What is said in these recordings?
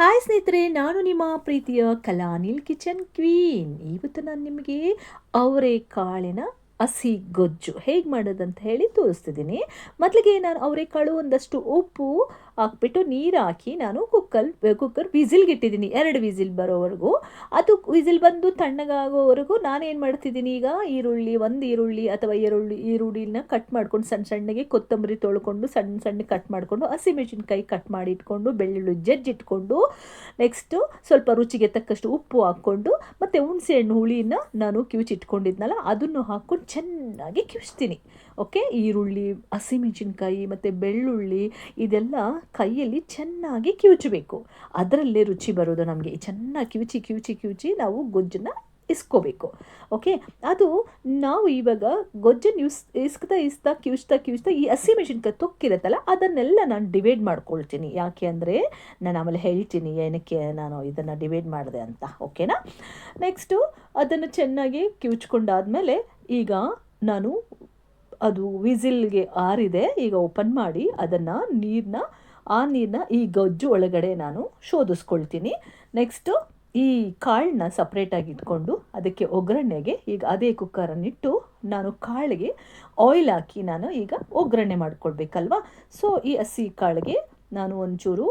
Hi ಸ್ನೇಹಿತರೆ, ನಾನು ನಿಮ್ಮ ಪ್ರೀತಿಯ ಕಲಾನಿಲ್ ಕಿಚನ್ ಕ್ವೀನ್. ಇವತ್ತು ನಾನು ನಿಮಗೆ ಅವರೆಕಾಳಿನ ಹಸಿ ಗೊಜ್ಜು ಹೇಗೆ ಮಾಡೋದಂತ ಹೇಳಿ ತೋರಿಸ್ತಿದ್ದೀನಿ. ಮೊದಲಿಗೆ ನಾನು ಅವರೆಕಾಳು ಒಂದಷ್ಟು ಉಪ್ಪು ಹಾಕ್ಬಿಟ್ಟು ನೀರು ಹಾಕಿ ನಾನು ಕುಕ್ಕಲ್ ಕುಕ್ಕರ್ ವಿಸಿಲ್ಗೆ ಇಟ್ಟಿದ್ದೀನಿ ಎರಡು ವಿಸಿಲ್ ಬರೋವರೆಗೂ. ಅದು ವಿಸಿಲ್ ಬಂದು ತಣ್ಣಗಾಗೋವರೆಗೂ ನಾನೇನು ಮಾಡ್ತಿದ್ದೀನಿ ಈಗ? ಈರುಳ್ಳಿ, ಒಂದು ಈರುಳ್ಳಿ ಅಥವಾ ಈರುಳ್ಳಿ ಈರುಳ್ಳಿನ ಕಟ್ ಮಾಡ್ಕೊಂಡು ಸಣ್ಣ ಸಣ್ಣಗೆ ಕೊತ್ತಂಬರಿ ತೊಳ್ಕೊಂಡು ಸಣ್ಣ ಸಣ್ಣ ಕಟ್ ಮಾಡಿಕೊಂಡು ಹಸಿಮೆಣಸಿನ್ಕಾಯಿ ಕಟ್ ಮಾಡಿ ಇಟ್ಕೊಂಡು ಬೆಳ್ಳುಳ್ಳಿ ಜಜ್ಜಿಟ್ಕೊಂಡು ನೆಕ್ಸ್ಟು ಸ್ವಲ್ಪ ರುಚಿಗೆ ತಕ್ಕಷ್ಟು ಉಪ್ಪು ಹಾಕ್ಕೊಂಡು ಮತ್ತು ಹುಣಸೆ ಹಣ್ಣು ಹುಳಿನ ನಾನು ಕಿವುಚಿಟ್ಕೊಂಡಿದ್ನಲ್ಲ ಅದನ್ನು ಹಾಕ್ಕೊಂಡು ಚೆನ್ನಾಗಿ ಕಿವಿಸ್ತೀನಿ. ಓಕೆ ಈರುಳ್ಳಿ ಹಸಿಮೆಣಸಿನ್ಕಾಯಿ ಮತ್ತು ಬೆಳ್ಳುಳ್ಳಿ ಇದೆಲ್ಲ ಕೈಯಲ್ಲಿ ಚೆನ್ನಾಗಿ ಕಿವುಚಬೇಕು. ಅದರಲ್ಲೇ ರುಚಿ ಬರೋದು ನಮಗೆ. ಚೆನ್ನಾಗಿ ಕಿವುಚಿ ಕಿವುಚಿ ಕಿವುಚಿ ನಾವು ಗೊಜ್ಜನ್ನ ಇಸ್ಕೋಬೇಕು. ಓಕೆ ಅದು ನಾವು ಇವಾಗ ಗೊಜ್ಜನ್ನು ಯೂಸ್ ಇಸ್ಕ್ತಾ, ಇಸ್ತಾ ಕಿವಿಸ್ತಾ ಕಿವಿಸ್ತಾ ಈ ಹಸಿಮೆಣಸಿನ್ಕಾಯಿ ತೊಕ್ಕಿರುತ್ತಲ್ಲ, ಅದನ್ನೆಲ್ಲ ನಾನು ಡಿವೈಡ್ ಮಾಡ್ಕೊಳ್ತೀನಿ. ಯಾಕೆ ಅಂದರೆ ನಾನು ಆಮೇಲೆ ಹೇಳ್ತೀನಿ ಏನಕ್ಕೆ ನಾನು ಇದನ್ನು ಡಿವೈಡ್ ಮಾಡಿದೆ ಅಂತ. ಓಕೆನಾ ನೆಕ್ಸ್ಟು ಅದನ್ನು ಚೆನ್ನಾಗಿ ಕಿವುಚ್ಕೊಂಡಾದಮೇಲೆ ಈಗ ನಾನು ಅದು ವಿಸಿಲ್ಗೆ ಆರಿದೆ. ಈಗ ಓಪನ್ ಮಾಡಿ ಅದನ್ನು ನೀರನ್ನ ಆ ನೀರನ್ನ ಈ ಗೊಜ್ಜು ಒಳಗಡೆ ನಾನು ಶೋಧಿಸ್ಕೊಳ್ತೀನಿ. ನೆಕ್ಸ್ಟು ಈ ಕಾಳನ್ನ ಸಪ್ರೇಟಾಗಿ ಇಟ್ಕೊಂಡು ಅದಕ್ಕೆ ಒಗ್ಗರಣೆಗೆ ಈಗ ಅದೇ ಕುಕ್ಕರನ್ನಿಟ್ಟು ನಾನು ಕಾಳಿಗೆ ಆಯಿಲ್ ಹಾಕಿ ನಾನು ಈಗ ಒಗ್ಗರಣೆ ಮಾಡ್ಕೊಳ್ಬೇಕಲ್ವಾ? ಸೊ ಈ ಹಸಿ ಕಾಳಿಗೆ ನಾನು ಒಂಚೂರು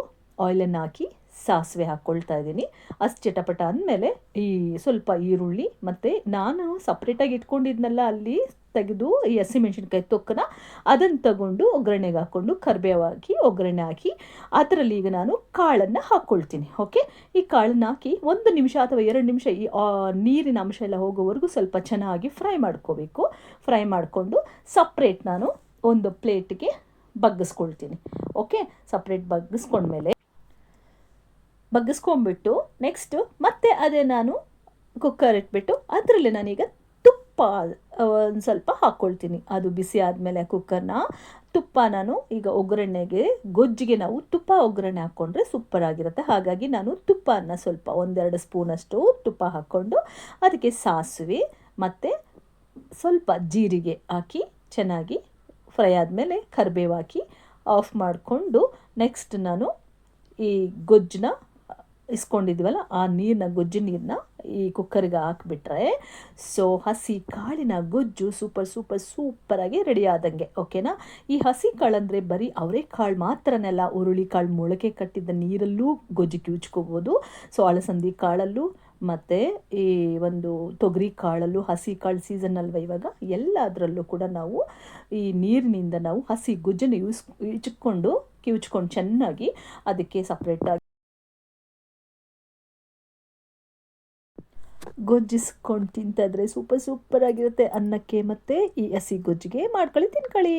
ಆಯಿಲನ್ನು ಹಾಕಿ ಸಾಸಿವೆ ಹಾಕ್ಕೊಳ್ತಾ ಇದ್ದೀನಿ. ಅಷ್ಟು ಚಟಪಟ ಅಂದಮೇಲೆ ಈ ಸ್ವಲ್ಪ ಈರುಳ್ಳಿ ಮತ್ತು ನಾನು ಸಪ್ರೇಟಾಗಿ ಇಟ್ಕೊಂಡಿದ್ನಲ್ಲ ಅಲ್ಲಿ ತೆಗೆದು ಈ ಹಸಿಮೆಣ್ಸಿನ್ಕಾಯಿ ತೊಕ್ಕನ, ಅದನ್ನು ತಗೊಂಡು ಒಗ್ಗರಣೆಗೆ ಹಾಕ್ಕೊಂಡು ಕರಿಬೇವು ಹಾಕಿ, ಒಗ್ಗರಣೆ ಹಾಕಿ, ಅದರಲ್ಲಿ ಈಗ ನಾನು ಕಾಳನ್ನು ಹಾಕ್ಕೊಳ್ತೀನಿ ಓಕೆ ಈ ಕಾಳನ್ನು ಹಾಕಿ ಒಂದು ನಿಮಿಷ ಅಥವಾ ಎರಡು ನಿಮಿಷ ಈ ನೀರಿನ ಅಂಶ ಎಲ್ಲ ಹೋಗೋವರೆಗೂ ಸ್ವಲ್ಪ ಚೆನ್ನಾಗಿ ಫ್ರೈ ಮಾಡ್ಕೋಬೇಕು. ಫ್ರೈ ಮಾಡಿಕೊಂಡು ಸಪ್ರೇಟ್ ನಾನು ಒಂದು ಪ್ಲೇಟ್ಗೆ ಬಗ್ಗಿಸ್ಕೊಳ್ತೀನಿ ಓಕೆ ಸಪ್ರೇಟ್ ಬಗ್ಗಿಸ್ಕೊಂಡ್ಮೇಲೆ ಬಗ್ಗಿಸ್ಕೊಂಡ್ಬಿಟ್ಟು ನೆಕ್ಸ್ಟು ಮತ್ತೆ ಅದೇ ನಾನು ಕುಕ್ಕರ್ ಇಟ್ಬಿಟ್ಟು ಅದರಲ್ಲಿ ನಾನೀಗ ತುಪ್ಪ ಒಂದು ಸ್ವಲ್ಪ ಹಾಕ್ಕೊಳ್ತೀನಿ ಅದು ಬಿಸಿ ಆದಮೇಲೆ ಕುಕ್ಕರ್ನ ತುಪ್ಪ ನಾನು ಈಗ ಒಗ್ಗರಣೆಗೆ, ಗೊಜ್ಜಿಗೆ ನಾವು ತುಪ್ಪ ಒಗ್ಗರಣೆ ಹಾಕ್ಕೊಂಡ್ರೆ ಸೂಪರ್ ಆಗಿರುತ್ತೆ. ಹಾಗಾಗಿ ನಾನು ತುಪ್ಪನ ಸ್ವಲ್ಪ ಒಂದೆರಡು ಸ್ಪೂನಷ್ಟು ತುಪ್ಪ ಹಾಕ್ಕೊಂಡು ಅದಕ್ಕೆ ಸಾಸಿವೆ ಮತ್ತು ಸ್ವಲ್ಪ ಜೀರಿಗೆ ಹಾಕಿ ಚೆನ್ನಾಗಿ ಫ್ರೈ ಆದಮೇಲೆ ಕರಿಬೇವು ಹಾಕಿ ಆಫ್ ಮಾಡಿಕೊಂಡು ನೆಕ್ಸ್ಟ್ ನಾನು ಈ ಗೊಜ್ಜನ್ನ ಇಸ್ಕೊಂಡಿದ್ವಲ್ಲ, ಆ ನೀರನ್ನ ಗೊಜ್ಜು ನೀರನ್ನ ಈ ಕುಕ್ಕರ್ಗೆ ಹಾಕ್ಬಿಟ್ರೆ, ಸೊ ಹಸಿ ಕಾಳಿನ ಗೊಜ್ಜು ಸೂಪರ್ ಸೂಪರ್ ಸೂಪರಾಗಿ ರೆಡಿ ಆದಂಗೆ ಓಕೆನಾ ಈ ಹಸಿ ಕಾಳಂದರೆ ಬರೀ ಅವರೇ ಕಾಳು ಮಾತ್ರನೆಲ್ಲ ಹುರುಳಿ ಕಾಳು ಮೊಳಕೆ ಕಟ್ಟಿದ ನೀರಲ್ಲೂ ಗೊಜ್ಜು ಕಿವುಚ್ಕೋಬೋದು. ಸೊ ಅಳಸಂದಿ ಕಾಳಲ್ಲೂ ಮತ್ತು ಈ ಒಂದು ತೊಗರಿ ಕಾಳಲ್ಲೂ ಹಸಿ ಕಾಳು ಸೀಸನ್ ಅಲ್ವ ಇವಾಗ, ಎಲ್ಲದರಲ್ಲೂ ಕೂಡ ನಾವು ಈ ನೀರಿನಿಂದ ನಾವು ಹಸಿ ಗೊಜ್ಜನ್ನು ಯೂಸ್ ಇಚ್ಕೊಂಡು ಕಿವುಚ್ಕೊಂಡು ಚೆನ್ನಾಗಿ ಅದಕ್ಕೆ ಸಪ್ರೇಟಾಗಿ ಗೊಜ್ಜಿಸ್ಕೊಂಡು ತಿಂತಾಯಿದ್ರೆ ಸೂಪರ್ ಸೂಪರ್ ಆಗಿರುತ್ತೆ. ಅನ್ನಕ್ಕೆ ಮತ್ತು ಈ ಹಸಿ ಗೊಜ್ಜಿಗೆ ಮಾಡ್ಕೊಳ್ಳಿ ತಿನ್ಕೊಳ್ಳಿ.